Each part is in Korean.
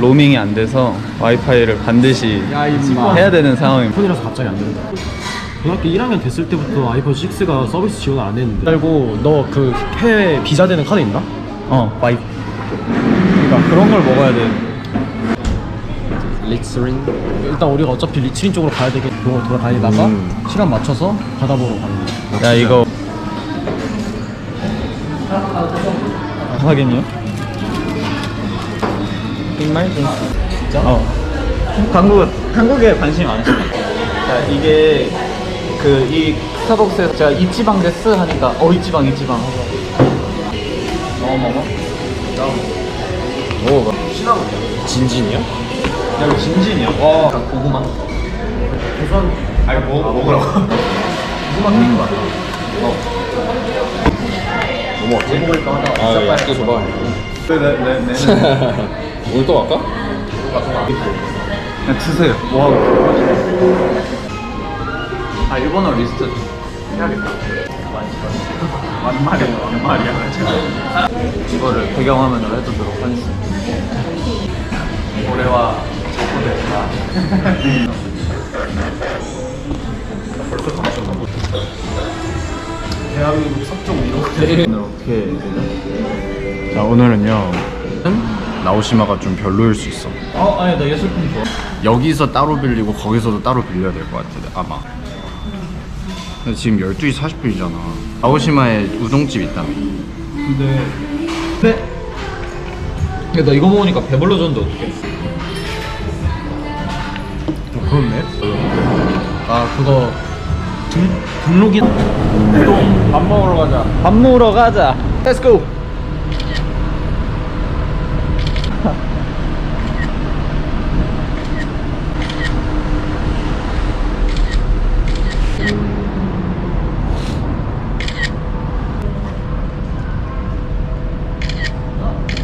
로밍이 안 돼서 와이파이를 반드시 야, 임마. 해야 되는 상황입니다. 폰이라서 갑자기 안 된다. 고등학교 1학년 됐을 때부터 아이폰 6가 서비스 지원을 안 했는데. 그리고 너 그 해외 비자 되는 카드 있나? 어, 와이. 그러니까 그런 걸 먹어야 돼. 리츠린. 일단 우리가 어차피 리츠린 쪽으로 가야 되게 그걸 돌아다니다가 음. 시간 맞춰서 바다 보러 가는 거야. 야 이거 확인이요? 좀 진짜? 어. 한국 한국에 관심이 많으시네. 자 이게 그 이 스타벅스에서 제가 이 지방 데스 하니까 어 이 지방 이 지방. 먹어 먹어. 먹어봐. 진진이야? 야 이거 진진이야. 와 고구마. 우선 아니 먹 먹으라고. 고구마 케이크 맞다. 어. 뭐 먹었지? 먹을까 하다가 아, 야, 또 줘봐. 네네네. 오늘 또 갈까? 그냥 드세요. 와. 아 일본어 리스트 해야겠다. 완말이야 완말이야. 이거를 배경화면으로 해두도록 하겠습니다. 올해와 대한민국 위로. 오늘 어떻게 되죠? 자, 오늘은요. 나오시마가 좀 별로일 수 있어. 어 아니 나 예술품 좋아. 여기서 따로 빌리고 거기서도 따로 빌려야 될 것 같아, 아마. 근데 지금 12시 40분이잖아. 나오시마에 우동집 있다며. 근데 근데 근데 나 이거 먹으니까 배불러졌는데 어떡해? 그렇네. 아 그거 등 등록이 밥 먹으러 가자. 밥 먹으러 가자. Let's go.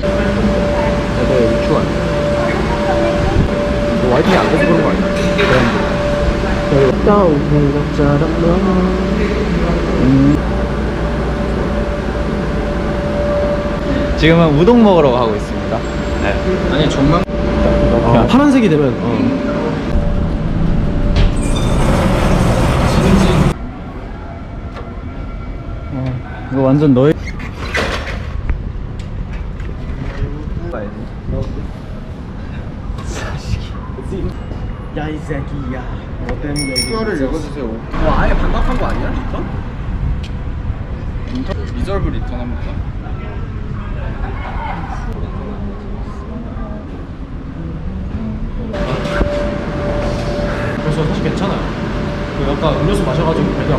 너 여기 추워. 너 와이파이 안 돼서 그런 거 아니야? 지금은 우동 먹으러 가고 있습니다. 네. 아니, 전망. 아, 파란색이 되면 어. 이거 완전 너의 야 이 새끼야. 너 때문에 를 읽어주세요. 너 아예 반납한 거 아니야 진짜? 리저브 리턴 합니까? 그래서 사실 괜찮아요. 그 약간 음료수 마셔가지고 배가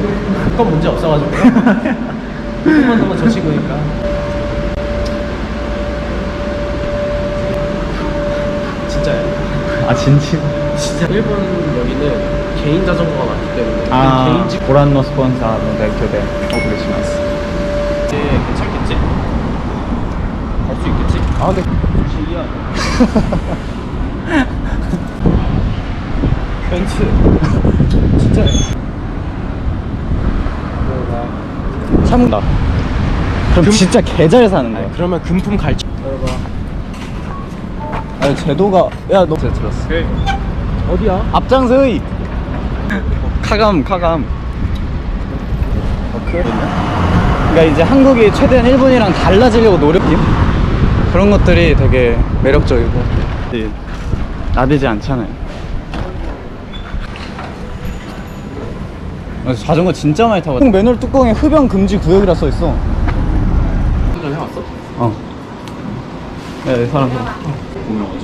그건 문제 없어가지고. 조금만 더저 친구니까. 진짜요. 아 진짜 진짜 일본 여기는 개인 자전거가 많기 때문에 아 개인 집 고란노 스폰사 대 교대 오브리시마스 네, 괜찮겠지? 갈 수 있겠지? 아 네. 벤츠. 진짜요? 참다. 그럼 진짜 개잘 사는 거야? 그러면 금품 갈지 아니 제도가 야너 제가 들었어. 어디야? 앞장서이 카감 카감. 그러니까 이제 한국이 최대한 일본이랑 달라지려고 노력해 그런 것들이 되게 매력적이고. 네, 나대지 않잖아요 자전거 진짜 많이 타거든. 맨홀 뚜껑에 흡연 금지 구역이라 써 있어. 한잔 해왔어? 어. 야, 이 사람. 보면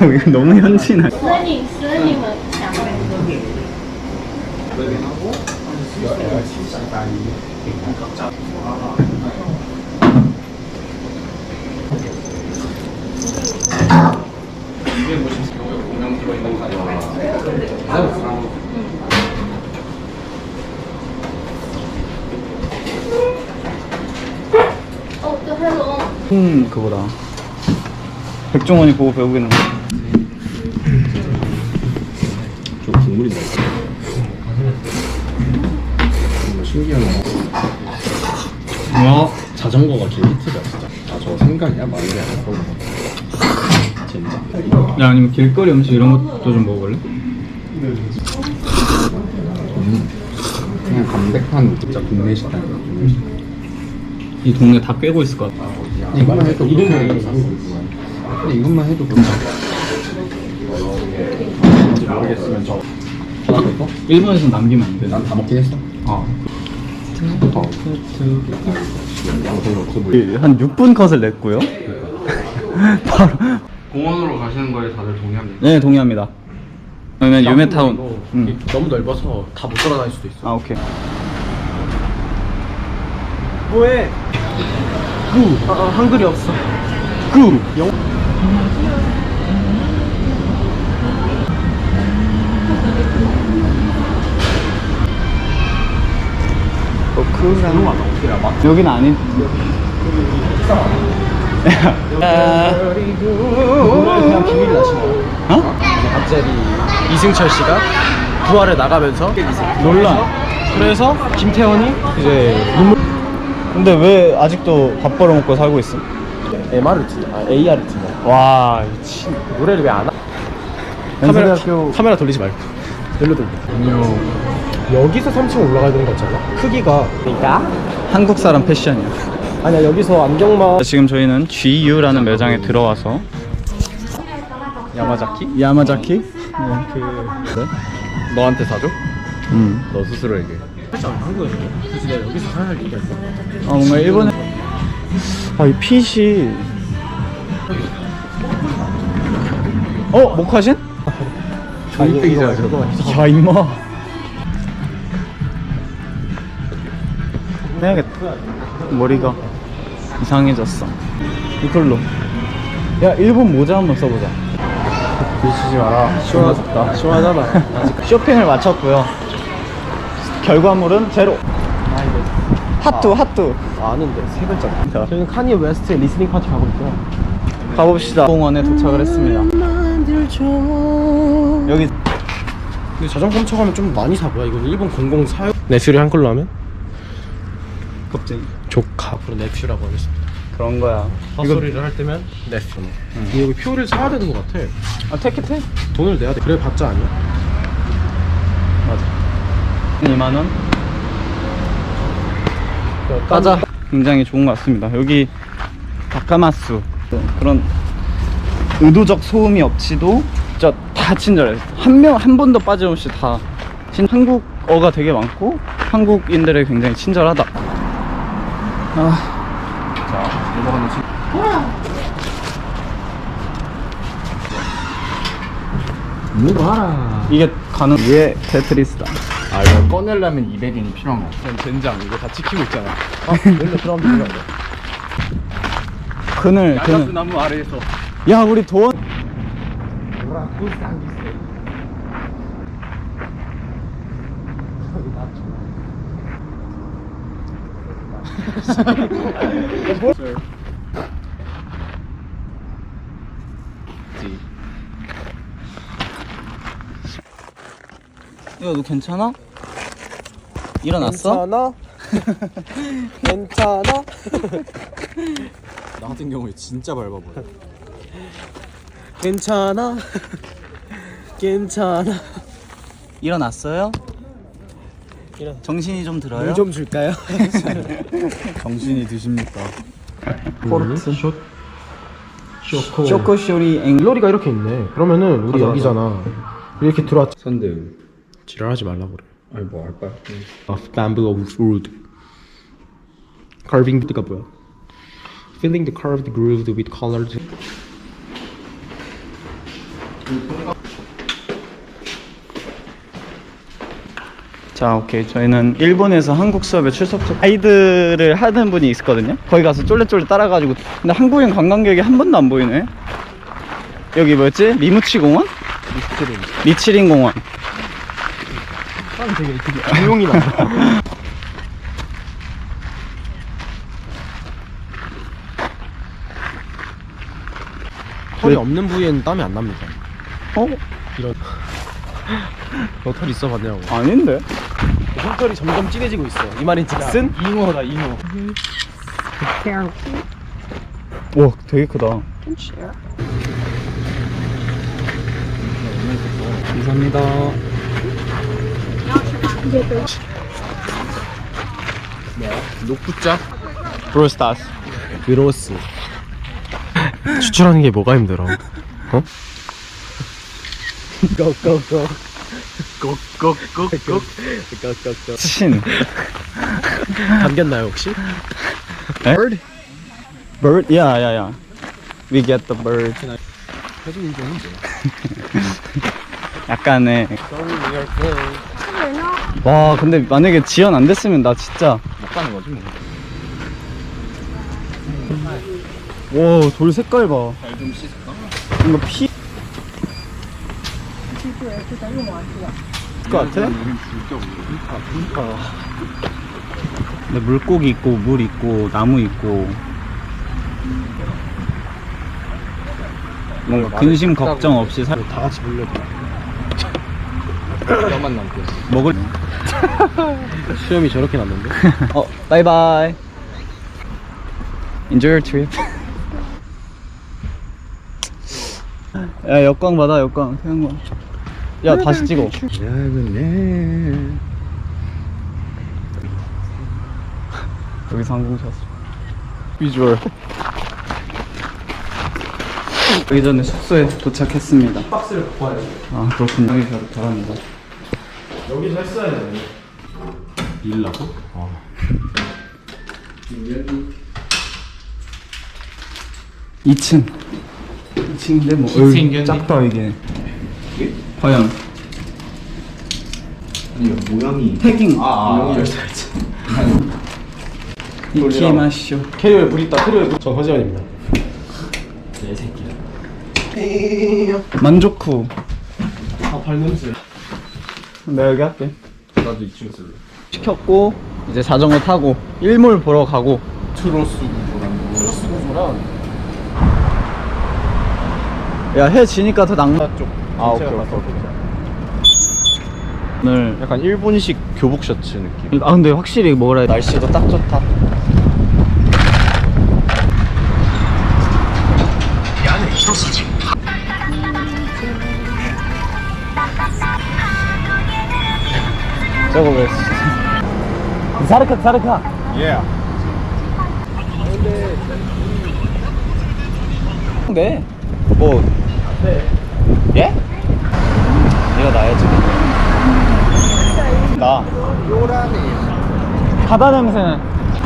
이거 너무 현지나. 스님, 스님은 하고 음, 그거다. 백종원이 보고 배우기는. 저 국물이 나. 정말 신기한 거. 어? 자전거가 개 히트다, 진짜. 아, 저 생각이야? 말이 아니야? 진짜. 야 아니면 길거리 음식 이런 것도 좀 먹어볼래? 그냥 담백한 진짜 동네 식당. 이 동네 다 꿰고 있을 것 같아 이것만 해도 근데 이것만 해도 괜찮아. 모르겠으면 저? 일본에서 남기면 안 돼. 난다 먹긴 했어. 어. 없어 보이. 한 6분 컷을 냈고요. 바로. 공원으로 가시는 거에 다들 동의합니다. 네 동의합니다. 그러면 유메타운. 응. 너무 넓어서 다 못 돌아다닐 수도 있어. 아 오케이. 뭐해? 구. 아, 아, 한글이 없어. 구. 영. 그런 거 여기는 아닌. 오늘 그냥 비밀 나시나요? 어? 갑자기 이승철 씨가 부활을 나가면서 논란. 그래서 김태원이 이제 눈물 근데 왜 아직도 밥 벌어먹고 살고 있어? MRT 아 ART 와 미친. 노래를 왜안 하? 카메라 카메라 돌리지 말고 일로 돌려. 여기서 3층 올라가야 되는 거 같지 않아? 크기가 그러니까 한국 사람 패션이야. 아니야 여기서 안경만 지금 저희는 GU라는 매장에 들어와서 야마자키? 야마자키 네, 그 너한테 사줘? 음. 너 스스로 얘기해. 살짝 한국에서 그래서 내가 여기서 살살 얘기했어. 아 뭔가 일본에 아이 핏이 어 목화신? 조이백이잖아 저거. 야 임마 해야겠다 머리가 이상해졌어 이걸로 야 일본 모자 한번 써보자 미치지 마라. 시원하다. 시원하잖아. 쇼핑을 마쳤고요 결과물은 제로 핫뚜 핫뚜 아는데 세 글자. 저희는 카니에 웨스트의 리스닝 파티 가고 있고요. 가봅시다 공원에 도착을 했습니다 여기 근데 자전거 훔쳐가면 좀 많이 사고요. 이거 일본 공공 사용. 네퓨를 한글로 하면 겁쟁이 조카. 앞으로 네퓨라고 하겠습니다. 그런 거야 헛소리를 할 때면 네퓨. 근데 여기 표를 사야 되는 것 같아. 아 테키테? 돈을 내야 돼. 그래 봤자 아니야. 맞아 2만원? 가자. 굉장히 좋은 것 같습니다. 여기 다카마스 그런 의도적 소음이 없이도 진짜 다 친절해. 한명 한 번도 빠짐없이 다 친, 한국어가 되게 많고 한국인들이 굉장히 친절하다. 아, 있는 거 하라. 이게 가능. 위에 테트리스다 아 이거 꺼내려면 200인이 필요한 거 같아. 젠장 이거 다 찍히고 있잖아. 아, 원래 그럼 들어가야 돼. 그늘 그늘 나무 아래에서. 야 우리 도원 야너 괜찮아? 일어났어? 괜찮아? 괜찮아? 나 같은 경우에 진짜 밟아 보여. 괜찮아? 괜찮아? 일어났어요? 일어나. 정신이 좀 들어요? 물좀 줄까요? 정신이 드십니까? 포르트 숏 쇼코 쇼코 쇼리 앵 글로리가 이렇게 있네. 그러면은 우리 여기잖아. 우리 이렇게 들어왔. 선들. 지랄하지 말라고 그래. 아니 뭐할 거야? of bamboo of wood. Carving 가 뭐야? Filling the curved groove with colored. 자 오케이 저희는 일본에서 한국 수업에 출석 중 가이드를 하는 분이 있었거든요 거기 가서 쫄래쫄래 따라가지고 근데 한국인 관광객이 한 번도 안 보이네 여기 뭐였지? 미무치 공원? 미스트링. 미치린 공원 사람 되게 되게 조용히 나. 털이 없는 부위에는 땀이 안 납니다. 어? 이런. 너 털 있어 봤냐고. 아닌데? 털이 점점 진해지고 있어. 이 말인 즉슨 잉어다 잉어 와 되게 크다 감사합니다. 녹부자? 브로스타스. 그로스 추출하는 게 뭐가 힘들어 어? 고고고 꼭꼭꼭꼭 고고고 신. 감겼나요 혹시? Bird? Bird? Yeah, yeah, yeah. We get the bird. 약간의. 와, 근데 만약에 지연 안 됐으면 나 진짜. 못 가는 거지 뭐 와, 돌 색깔 봐. 잘좀 씻을까? 뭔가 피. 것 같아? 우린 줄게 없네 근데 물고기 있고 물 있고 나무 있고 뭔가 근심 걱정 없이 살 다 같이 불려줘 뼈만 남게 먹을 수염이 저렇게 났는데? 어 바이바이. Enjoy your trip. 야 역광 받아 역광. 태양광. 야 다시 찍어. 여기서 항공 쳤어 비주얼. 여기 전에 숙소에 도착했습니다. 박스를 와야 돼 아 그렇군요. 여기 바로 바랍니다 여기서 했어야 돼. 일라고? 어. 2층. 2층인데 뭐긴 여기 생겼네. 작다 이게. 과연. 아니 모양이. 태깅 아, 아. 이키마쇼 캐리어에 물 있다. 캐리어에 물 전 허지원입니다. 내 새끼야. 만족 후. 아 발 냄새 내가 여기 할게. 나도 2층 쓸래. 시켰고 이제 자전거 타고 일몰 보러 가고. 트로스 거. 플러스 구조랑 야 해 지니까 더 낭만. 쪽. 아, 오케이, 오케이, 오늘 약간 일본식 교복 셔츠 느낌. 아 근데 확실히 뭐라 해야 돼? 날씨도 딱 좋다 저거 왜 자르카 자르카. 예 네. 뭐. 예? 이거 나야지 나. 바다 냄새는?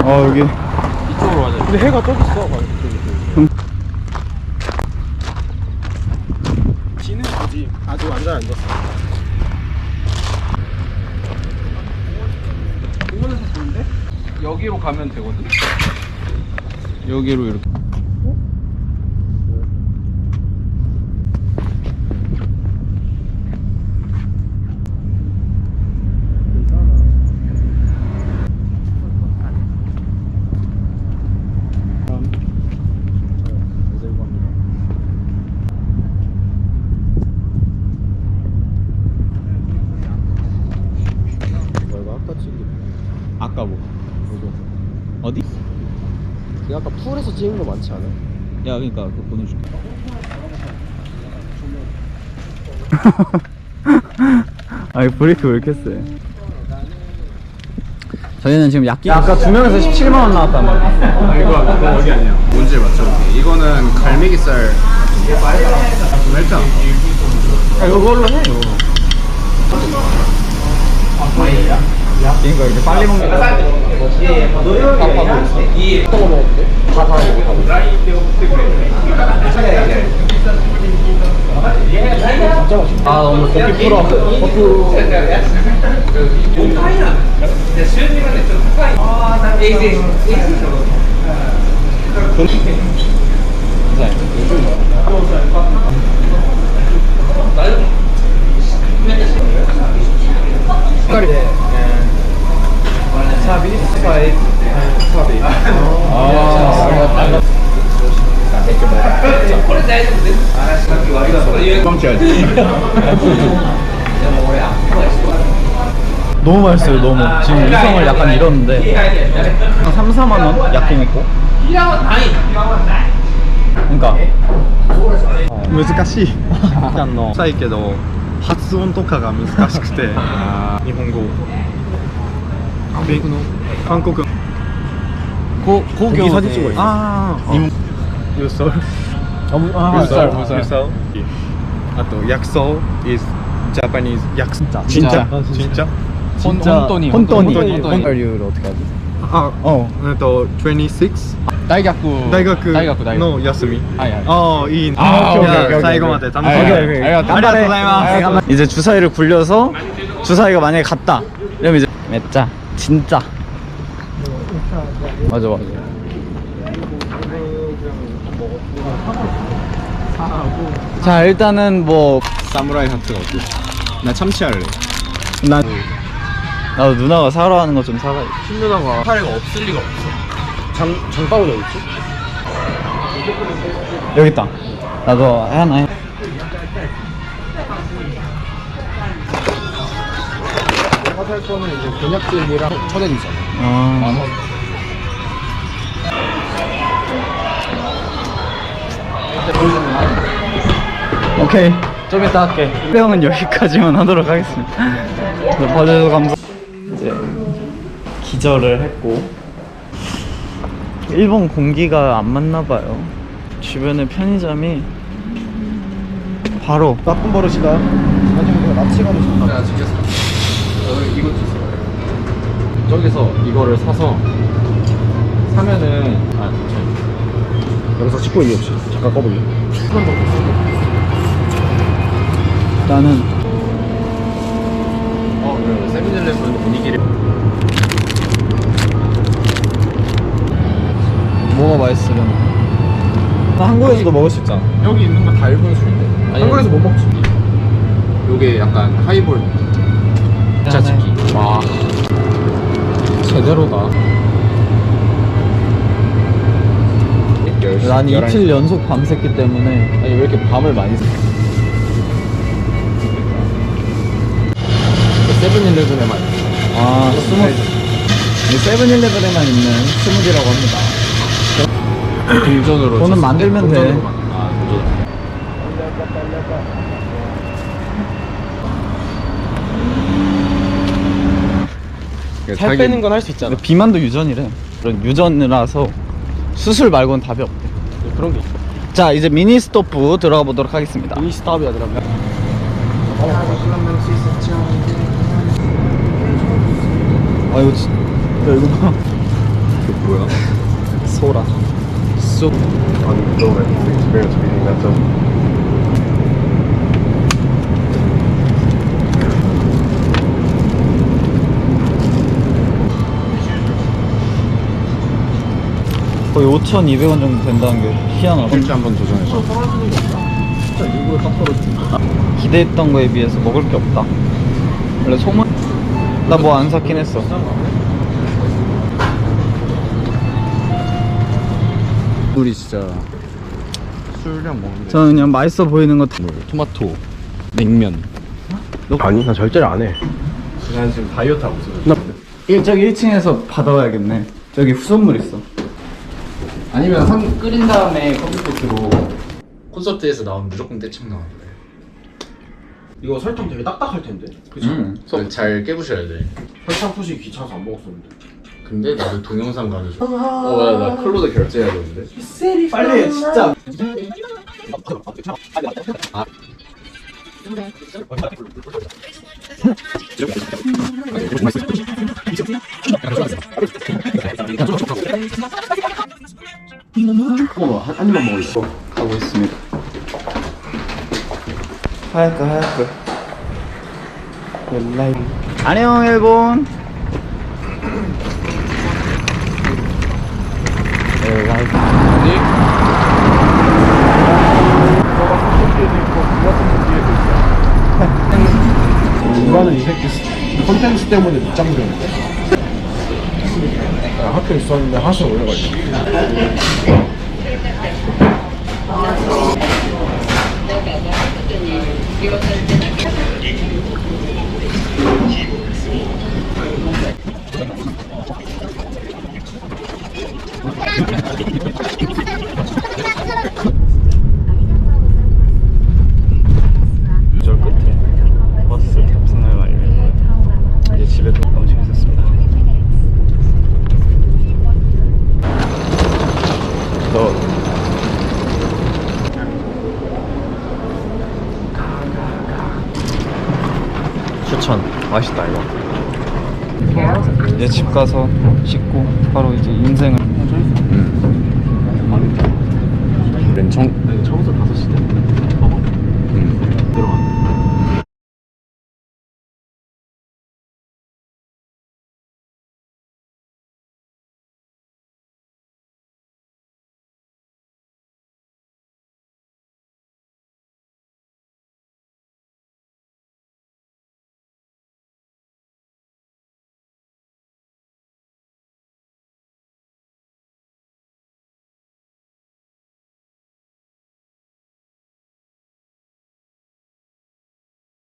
어 여기. 이쪽으로 가자 근데 해가 저기 있어. 지는 거지. 아직 완전 안 졌어 여기로 가면 되거든? 여기로 이렇게 이거 아까 찍은 아까 뭐 어디? 게 아까 풀에서 찍은 거 많지 않아? 야 그러니까 그거 보내줄게. 아니 브레이크 왜 이렇게 세? 저희는 지금 약기 아까 두 명에서 17만 원 나왔다며 아 이거 그거 여기 아니야. 문제 맞춰볼게 이거는 갈매기살 좀 했잖아 야, 이걸로 해? 그러니까 이제 빨리 먹는 거. 거 먹었는데? 다 다, 여기 다 먹었 어 아 너무 고기 풀어 너무 맛있어요 너무 지금 이성을 약간 잃었는데 한 3, 4만 원 약긴 있고 그러니까 難しい약간 너 臭いけど 発音とかが難しくて日本語 米国の韓国고 고교 사진 찍어 네. 있어. 아, 어. 유서 너무 어, 뭐, 아, 쌀, 쌀. 유서 아또 약소 is Japanese 약 진짜. 진짜? 아, 진짜, 진짜? 진짜. 혼돈이 혼돈이. 혼돈이. 혼돈이. 혼돈이를 어떻게 하지? 아 어, 네, 어, 또 26大学大学大学の休み 아야. ああいいねあーじゃあ OK, OK, OK, 最後まで楽しみ OK, OK. ありがとうございます 이제 주사위를 굴려서 주사위가 만약에 갔다. 그럼 이제 맺자. 진짜 맞아 맞아 자 일단은 뭐 사무라이 하트가 어때? 나 참치할래 난 나도 누나가 사러 하는 거 좀 사가야 신누나가 사례가 없을 리가 없어. 장 장바구니 어디 있지? 여기 있다 나도 하나 해 살 거는 이제 곤약찜이랑 천엔이잖아. 어. 오케이 좀 이따 할게 병은 여기까지만 하도록 하겠습니다 봐주셔서 감사 이제 기절을 했고 일본 공기가 안 맞나 봐요 주변에 편의점이 바로 나쁜 버릇이다. 아니면 내가 납치 버릇이다. 내가 지켰어. 어, 이것도 있어. 저기서 이거를 사서 사면은 아, 저 여기서 찍고 있니 혹시? 잠깐 꺼볼래? 나는 어, 그래. 세븐일레븐 분위기를 뭐가 맛있으려나 나 한국에서도 먹을 수 있잖아 여기 있는 거다 일본 술인데. 한국에서 못 먹지. 요게 약간 하이볼 짜치기. 와. 제대로다. 난 이틀 연속 밤샜기 때문에 아니 왜 이렇게 밤을 많이 새? 세븐일레븐에만 아 스무 이 세븐일레븐에만 있는 스무디라고 합니다 동전으로 돈은 만들면 돼. 아 동전 살 빼는 건 할 수 있잖아. 비만도 유전이래 그런 유전이라서 수술 말고는 답이 없대 그런 게 있어. 자 이제 미니 스토프 들어가 보도록 하겠습니다 이 스탑이야 그러면. 아 이거 진 야, 이거 봐 뭐야? 소라 experience stuff. 거의 5,200원 정도 된다는 게 희한하다. 진짜 한번 도전해봐 기대했던 거에 비해서 먹을 게 없다. 원래 소문? 나 뭐 안 샀긴 했어. 우리 진짜 술량 먹는데 저는 그냥 맛있어 보이는 거 다- 토마토 냉면. 아니 나 절대로 안 해. 난 지금 다이어트 하고 있어. 나 일- 저기 1층에서 받아와야겠네. 저기 후손물 있어 아니면 한 끓인 다음에 커피포트로 콘서트에서 나오면 무조건 떼창 나와요. 이거 설탕 되게 딱딱할 텐데. 그치? 음. 그잘 깨부셔야 돼. 설탕 푸시 귀찮아서 안 먹었었는데. 근데 나도 동영상 가는 중 어, 나, 나 클로드 결제해야 되는데. 빨리 진짜 어, 한, 한 입만 먹을래. 가고 있습니다 하얗까 하얗까 웰라이 안녕 일본 이거는 이 새끼 컨텐츠 때문에 밑장 부렸는데. 있었는데 하수 올려가지고. 저끝 따라서 씻고 바로 이제 인생을 음. 맨 처음